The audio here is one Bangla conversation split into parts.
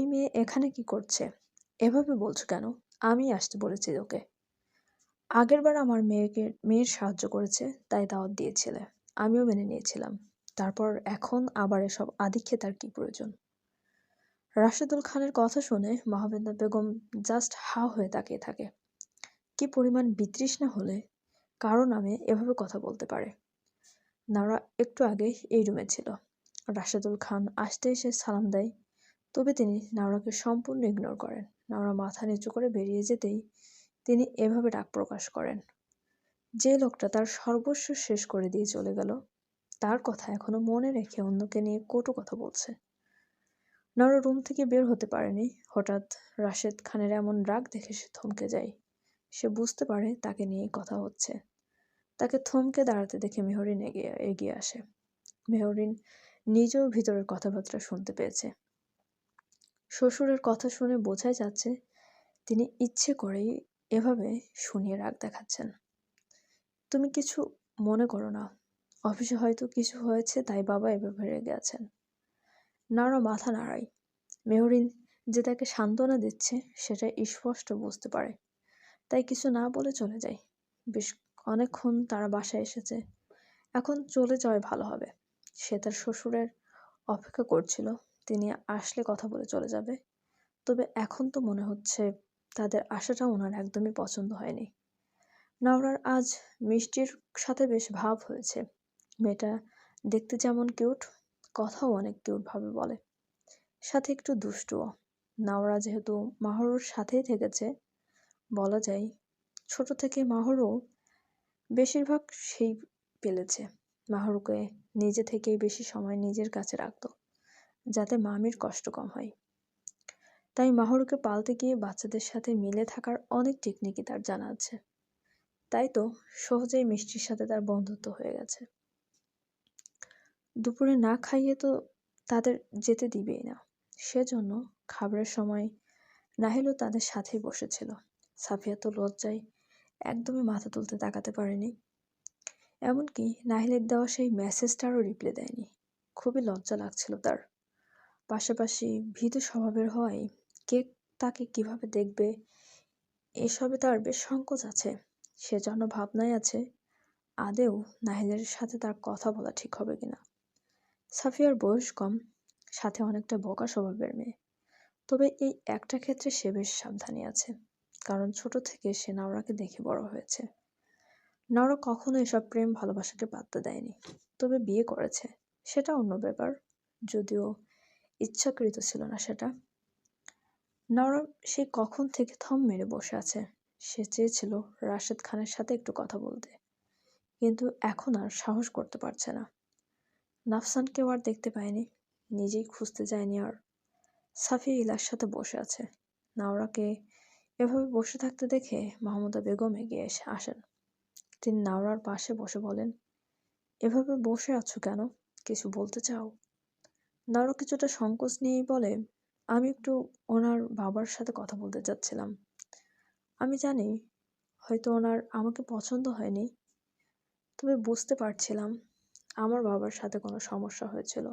ওই মেয়ে এখানে কি করছে? এভাবে বলছো কেন? আমি আসতে বলেছি তোকে। আগেরবার আমার মেয়েকে, মেয়ের সাহায্য করেছে, তাই দাওয়াত দিয়েছিলে। আমিও মেনে নিয়েছিলাম। তারপর এখন আবার এসব আদিক্ষে তার কি প্রয়োজন? রাশেদুল খানের কথা শুনে মহাবেন্দা বেগম জাস্ট হা হয়ে তাকিয়ে থাকে। কি পরিমাণ বিতৃষ্ণা হলে কারও নামে এভাবে কথা বলতে পারে? নারা একটু আগে এই রুমে ছিল। রাশেদুল খান আসতে এসে সালাম দেয় তবে তিনি নাওরাকে সম্পূর্ণ ইগনোর করেন। নাওরা মাথা নিচু করে বেরিয়ে যেতেই তিনি এভাবে ডাক প্রকাশ করেন। যে লোকটা তার সর্বস্ব শেষ করে দিয়ে চলে গেল, তার কথা এখনও মনে রেখে অন্যকে নিয়ে কটু কথা বলছে। নর রুম থেকে বের হতে পারেনি। হঠাৎ রাশেদ খানের এমন রাগ দেখে সে থমকে যায়। সে বুঝতে পারে তাকে নিয়ে কথা হচ্ছে। তাকে থমকে দাঁড়াতে দেখে মেহরিন এগিয়ে এগিয়ে আসে। মেহরিন নিজেও ভিতরের কথাবার্তা শুনতে পেয়েছে। শ্বশুরের কথা শুনে বোঝাই যাচ্ছে তিনি ইচ্ছে করেই এভাবে শুনিয়ে রাগ দেখাচ্ছেন। তুমি কিছু মনে করো না। অফিসে হয়তো কিছু হয়েছে, তাই বাবা এভাবে রেগে আছেন। নাড়া মাথা নাড়াই। মেহরিন যে তাকে সান্ত্বনা দিচ্ছে, সেটা স্পষ্ট বুঝতে পারে। তাই কিছু না বলে চলে যায়। বেশ অনেকক্ষণ তারা বাসায় এসেছে। এখন চলে যাওয়াই ভালো হবে। সে তার শ্বশুরের অপেক্ষা করছিল। তিনি আসলে কথা বলে চলে যাবে। তবে এখন তো মনে হচ্ছে তাদের আশাটা ওনার একদমই পছন্দ হয়নি। নাওরার আজ মিষ্টির সাথে বেশ ভাব হয়েছে। মেয়েটা দেখতে যেমন কিউট, কথাও অনেক কিউটভাবে বলে। সাথে একটু দুষ্টুও। নাওরা যেহেতু মাহরুর সাথেই থেকেছে, বলা যায় ছোট থেকে মাহরু বেশিরভাগ সেই পেলেছে। মাহরুকে নিজে থেকেই বেশি সময় নিজের কাছে রাখত। যাতে মামির কষ্ট কম হয়। তাই মাহরুকে পালতে গিয়ে বাচ্চাদের সাথে মিলে থাকার অনেক টেকনিকই তার জানা আছে। তাই তো সহজেই মিষ্টির সাথে তার বন্ধুত্ব হয়ে গেছে। দুপুরে না খাইয়ে তো তাদের যেতে দিবেই না। সেজন্য খাবারের সময় নাহিলও তাদের সাথেই বসেছিল। সাফিয়া তো লজ্জায় একদমই মাথা তুলতে তাকাতে পারেনি। এমনকি নাহিলের দেওয়া সেই মেসেজটারও রিপ্লাই দেয়নি। খুবই লজ্জা লাগছিল তার। পাশাপাশি ভীত স্বভাবের হওয়ায় কে তাকে কীভাবে দেখবে? এসবে তার বেশ সংকোচ আছে। সে যেন ভাবনায় আছে, আদেও নাহিলের সাথে তার কথা বলা ঠিক হবে কিনা। সাফিয়ার বয়স কম, সাথে অনেকটা বোকা স্বভাবের মেয়ে। তবে এই একটা ক্ষেত্রে সে বেশ সাবধানী আছে, কারণ ছোট থেকে সে নাওরাকে দেখে বড় হয়েছে। নাওরা কখনো এসব প্রেম ভালোবাসাকে পাত্তা দেয়নি, তবে বিয়ে করেছে। সেটা অন্য ব্যাপার, যদিও ইচ্ছাকৃত ছিল না সেটা। নরম সে কখন থেকে থম মেরে বসে আছে, সে চেয়েছিল রাশেদ খানের সাথে একটু কথা বলতে। কিন্তু এখন আর সাহস করতে পারছে না। নাফসানকেও আর দেখতে পায়নি, নিজেই খুঁজতে যায়নি আর। সাফি ইলার সাথে বসে আছে। নাওরাকে এভাবে বসে থাকতে দেখে মাহমুদা বেগম এগিয়ে এসে আসেন। তিনি নাওরার পাশে বসে বলেন, এভাবে বসে আছো কেন? কিছু বলতে চাও? নাওরা কিছুটা সংকোচ নিয়েই বলে, আমি একটু ওনার বাবার সাথে কথা বলতে চাচ্ছিলাম। আমি জানি হয়তো ওনার আমাকে পছন্দ হয়নি, তবে বুঝতে পারছিলাম আমার বাবার সাথে কোনো সমস্যা হয়েছিল।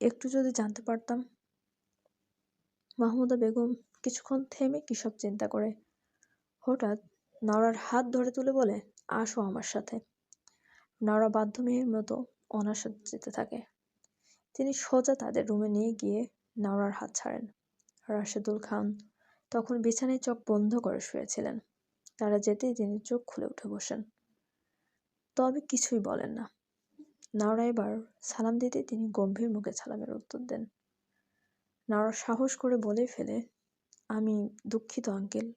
একটু যদি জানতে পারতাম। মাহমুদা বেগম কিছুক্ষণ থেমে কিসব চিন্তা করে। হঠাৎ নড়ার হাত ধরে তুলে বলে, আসো আমার সাথে। নড়া বাধ্য মেয়ের মতো ওনার সাথে যেতে থাকে। তিনি সোজা তাদের রুমে নিয়ে গিয়ে নাওরার হাত ছাড়েন। রাশেদুল খান তখন বিছানায় চোখ বন্ধ করে শুয়েছিলেন। তারা যেতেই তিনি চোখ খুলে উঠে বসেন। তবে কিছুই বলেন না। নাওরা এবার সালাম দিতে তিনি গম্ভীর মুখে সালামের উত্তর দেন। নাওরা সাহস করে বলে ফেলে, আমি দুঃখিত, আঙ্কেল।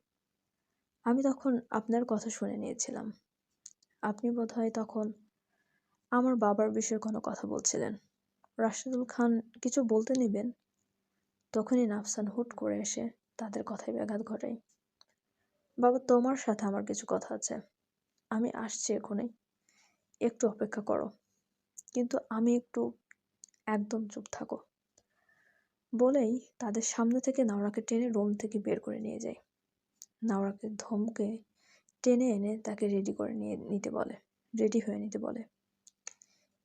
আমি তখন আপনার কথা শুনে নিয়েছিলাম। আপনি বোধহয় তখন আমার বাবার বিষয়ে কোনো কথা বলছিলেন। রাশেদুল খান কিছু বলতে নেবেন? তখনই নাফসান হুট করে এসে তাদের কথায় ব্যাঘাত ঘটায়। বাবা, তোমার সাথে আমার কিছু কথা আছে। আমি আসছি এখনই। একটু অপেক্ষা করো। কিন্তু আমি একটু একদম চুপ থাকো। বলেই তাদের সামনে থেকে নাওরাকে টেনে রুম থেকে বের করে নিয়ে যায়। নাওরাকে ধমকে টেনে এনে তাকে রেডি করে নিয়ে নিতে বলে। রেডি হয়ে নিতে বলে।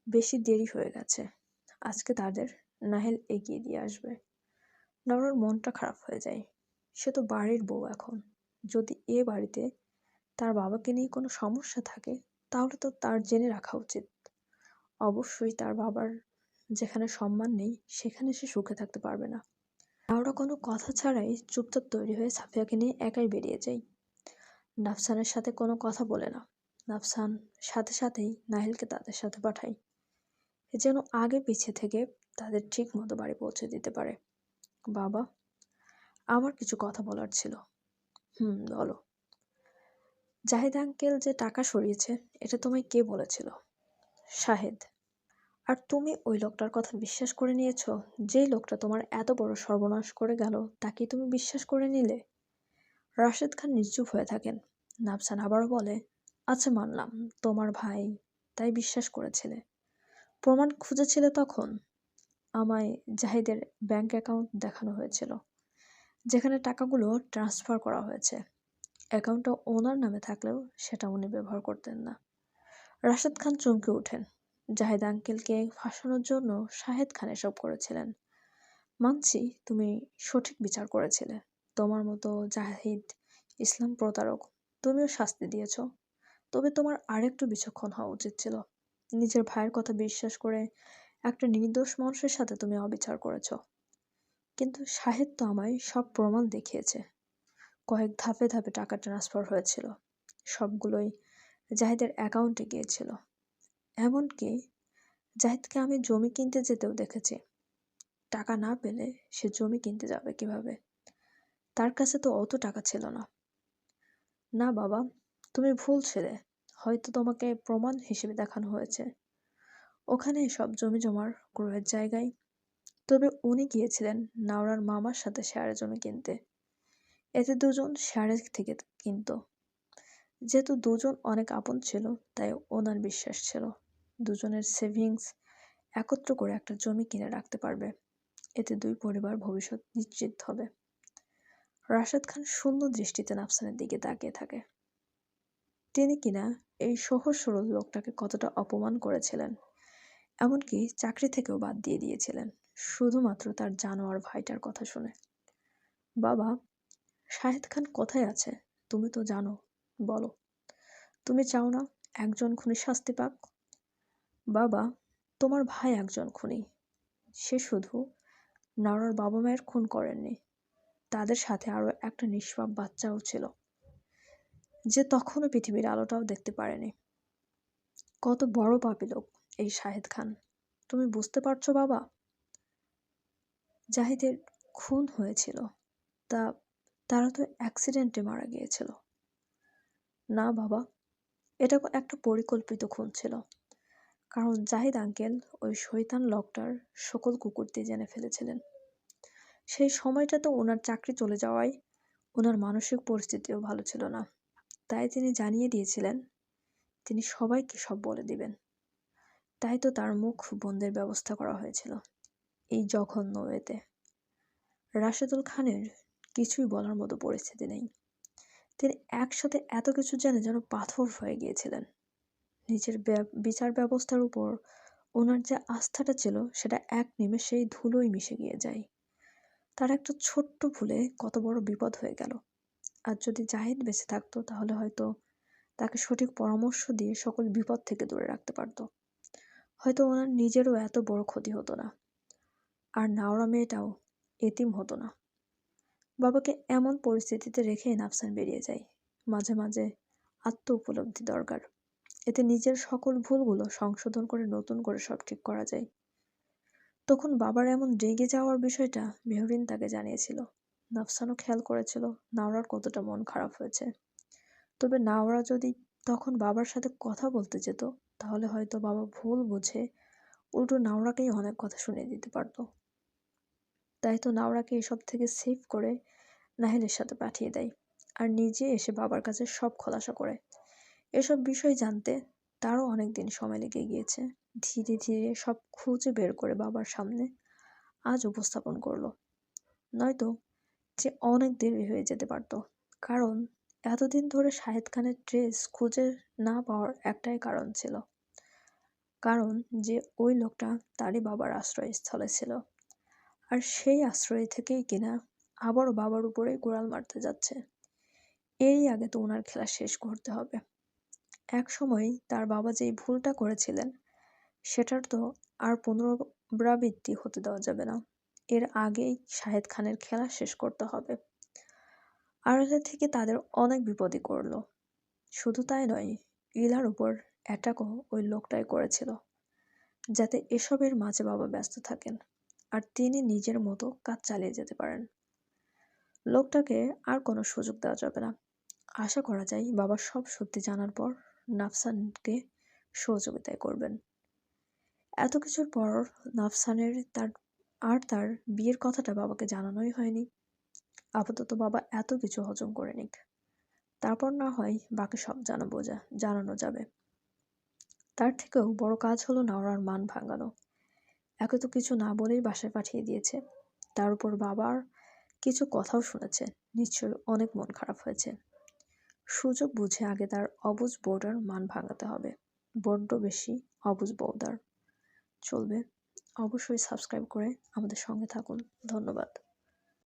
বেশি দেরি হয়ে গেছে। আজকে তাদের নাহেল এগিয়ে দিয়ে আসবে। নওরার মনটা খারাপ হয়ে যায়। সে তো বাড়ির বউ এখন। যদি এ বাড়িতে তার বাবাকে নিয়ে কোনো সমস্যা থাকে, তাহলে তো তার জেনে রাখা উচিত। অবশ্যই তার বাবার যেখানে সম্মান নেই, সেখানে সে সুখে থাকতে পারবে না। আমরা কোনো কথা ছাড়াই চুপচাপ তৈরি হয়ে সাফিয়াকে নিয়ে একাই বেরিয়ে যাই নাফসানের সাথে কোনো কথা বলে না। নাফসান সাথে সাথেই নাহিলকে তাদের সাথে পাঠায়। যেন আগে পিছে থেকে তাদের ঠিক মতো বাড়ি পৌঁছে দিতে পারে। বাবা, আমার কিছু কথা বলার ছিল। হুম, বলো। জাহিদ আঙ্কেল যে টাকা সরিয়েছে, এটা তোমায় কে বলেছিল? শাহেদ। আর তুমি ওই লোকটার কথা বিশ্বাস করে নিয়েছ? যেই লোকটা তোমার এত বড় সর্বনাশ করে গেল তাকে তুমি বিশ্বাস করে নিলে? রাশেদ খান নিশ্চুপ হয়ে থাকেন। নাফসান আবারও বলে আচ্ছা মানলাম, তোমার ভাই তাই বিশ্বাস করেছিলে। প্রমাণ খুঁজেছিলে তখন? আমায় জাহিদের ব্যাংক অ্যাকাউন্ট দেখানো হয়েছিল, যেখানে টাকাগুলো ট্রান্সফার করা হয়েছে। অ্যাকাউন্টটা ওনার নামে থাকলেও সেটা উনি ব্যবহার করতেন না। রাশেদ খান চমকে ওঠেন। জাহিদ আঙ্কেলকে ফাঁসানোর জন্য শাহেদ খান এসব করেছিলেন। মানছি তুমি সঠিক বিচার করেছিলে। তোমার মতো জাহিদ ইসলাম প্রতারক, তুমিও শাস্তি দিয়েছ। তবে তোমার আরেকটু বিচক্ষণ হওয়া উচিত ছিল। নিজের ভাইয়ের কথা বিশ্বাস করে একটা নির্দোষ মানুষের সাথে তুমি অবিচার করেছ। কিন্তু তো আমায় সব প্রমাণ দেখিয়েছে। কয়েক ধাপে ধাপে টাকা ট্রান্সফার হয়েছিল। সবগুলোই জাহিদের অ্যাকাউন্টে গিয়েছিল। এমনকি জাহিদকে আমি জমি কিনতে যেতেও দেখেছি। টাকা না পেলে সে জমি কিনতে যাবে কীভাবে? তার কাছে তো অত টাকা ছিল না। না বাবা, তুমি ভুল ছেলে। হয়তো তোমাকে প্রমাণ হিসেবে দেখানো হয়েছে। ওখানে সব জমি জমার ক্রয়ের জায়গায়। তবে উনি গিয়েছিলেন নাওরার মামার সাথে শেয়ারের জমি কিনতে। এতে দুজন শেয়ারের থেকে কিনত। যেহেতু দুজন অনেক আপন ছিল, তাই ওনার বিশ্বাস ছিল দুজনের সেভিংস একত্র করে একটা জমি কিনে রাখতে পারবে। এতে দুই পরিবার ভবিষ্যৎ নিশ্চিত হবে। রাশেদ খান শূন্য দৃষ্টিতে নাফসানের দিকে তাকিয়ে থাকে। তিনি কিনা এই সহজ সরল লোকটাকে কতটা অপমান করেছিলেন। এমনকি চাকরি থেকেও বাদ দিয়ে দিয়েছিলেন, শুধুমাত্র তার জানোয়ার ভাইটার কথা শুনে। বাবা, শাহেদ খান কোথায় আছে? তুমি তো জানো, বলো। তুমি চাও না একজন খুনি শাস্তি পাক? বাবা, তোমার ভাই একজন খুনি। সে শুধু নারার বাবা মায়ের খুন করেননি, তাদের সাথে আরও একটা নিষ্পাপ বাচ্চাও ছিল। যে তখনও পৃথিবীর আলোটাও দেখতে পারেনি। কত বড় পাপি লোক এই শাহেদ খান। তুমি বুঝতে পারছ বাবা? জাহিদের খুন হয়েছিল। তা, তারা তো অ্যাক্সিডেন্টে মারা গিয়েছিল। না বাবা, এটা একটা পরিকল্পিত খুন ছিল। কারণ জাহিদ আঙ্কেল ওই শৈতান লকটার সকল কুকুর দিয়ে জেনে ফেলেছিলেন। সেই সময়টা তো ওনার চাকরি চলে যাওয়ায় ওনার মানসিক পরিস্থিতিও ভালো ছিল না। তাই তিনি জানিয়ে দিয়েছিলেন, তিনি সবাইকে সব বলে দিবেন। তাই তো তার মুখ বন্ধের ব্যবস্থা করা হয়েছিল, এই জঘন্য ওয়েতে। রাশেদুল খানের কিছুই বলার মতো পরিস্থিতি নেই। তিনি একসাথে এত কিছু জেনে যেন পাথর হয়ে গিয়েছিলেন। নিজের বিচার ব্যবস্থার উপর ওনার যে আস্থাটা ছিল, সেটা এক নিমেষেই ধুলোই মিশে গিয়ে যায়। তার একটা ছোট্ট ভুলে কত বড় বিপদ হয়ে গেল। আর যদি জাহিদ বেঁচে থাকতো, তাহলে হয়তো তাকে সঠিক পরামর্শ দিয়ে সকল বিপদ থেকে দূরে রাখতে পারতো। হয়তো ওনার নিজেরও এত বড় ক্ষতি হতো না। আর নাওরা মেয়েটাও এতিম হতো না। বাবাকে এমন পরিস্থিতিতে রেখে নাফসান বেরিয়ে যায়। মাঝে মাঝে আত্ম উপলব্ধি দরকার। এতে নিজের সকল ভুলগুলো সংশোধন করে নতুন করে সব ঠিক করা যায়। তখন বাবার এমন রেগে যাওয়ার বিষয়টা মেহরিন তাকে জানিয়েছিল। নাফসানও খেয়াল করেছিল নাওরার কতটা মন খারাপ হয়েছে। তবে নাওরা যদি তখন বাবার সাথে কথা বলতে যেত, তাহলে হয়তো বাবা ভুল বুঝে উল্টো নাওরাকেই অনেক কথা শুনিয়ে দিতে পারতো। তাই তো নাওরাকে এসব থেকে সেভ করে নাহিলের সাথে পাঠিয়ে দেয় আর নিজে এসে বাবার কাছে সব খোলাসা করে। এসব বিষয় জানতে তারও অনেক দিন সময় লেগে গিয়েছে। ধীরে ধীরে সব খুঁজে বের করে বাবার সামনে আজ উপস্থাপন করল। নয়তো যে অনেক দেরি হয়ে যেতে পারত। কারণ এতদিন ধরে শাহেদ খানের ড্রেস খুঁজে না পাওয়ার একটাই কারণ ছিল। কারণ যে ওই লোকটা তারই বাবার আশ্রয়স্থলে ছিল। আর সেই আশ্রয় থেকেই কিনা আবারও বাবার উপরে গোড়াল মারতে যাচ্ছে। এরই আগে তো ওনার খেলা শেষ করতে হবে। এক সময় তার বাবা যেই ভুলটা করেছিলেন, সেটার তো আর পুনরাবৃত্তি হতে দেওয়া যাবে না। এর আগেই শাহেদ খানের খেলা শেষ করতে হবে। আড়ালে থেকে তাদের অনেক বিপদই করল। শুধু তাই নয়, ইলার উপর অ্যাটাকও ওই লোকটাই করেছিল, যাতে এসবের মাঝে বাবা ব্যস্ত থাকেন আর তিনি নিজের মতো কাজ চালিয়ে যেতে পারেন। লোকটাকে আর কোনো সুযোগ দেওয়া যাবে না। আশা করা যায় বাবা সব সত্যি জানার পর নাফসানকে সহযোগিতায় করবেন। এত কিছুর পর নাফসানের তার আর তার বিয়ের কথাটা বাবাকে জানানোই হয়নি। আপাতত বাবা এত কিছু হজম করে নিক। তারপর না হয় বাকি সব জানাব যা জানানো যাবে। তার থেকেও বড় কাজ হলো নাওরার মান ভাঙানো। একে তো কিছু না বলেই বাসায় পাঠিয়ে দিয়েছে। তার উপর বাবার কিছু কথাও শুনেছে। নিশ্চয়ই অনেক মন খারাপ হয়েছে। সুযোগ বুঝে আগে তার অবুজ বউটার মান ভাঙাতে হবে। বড্ড বেশি অবুজ বউদার। চলবে। অবশ্যই সাবস্ক্রাইব করে আমাদের সঙ্গে থাকুন। ধন্যবাদ।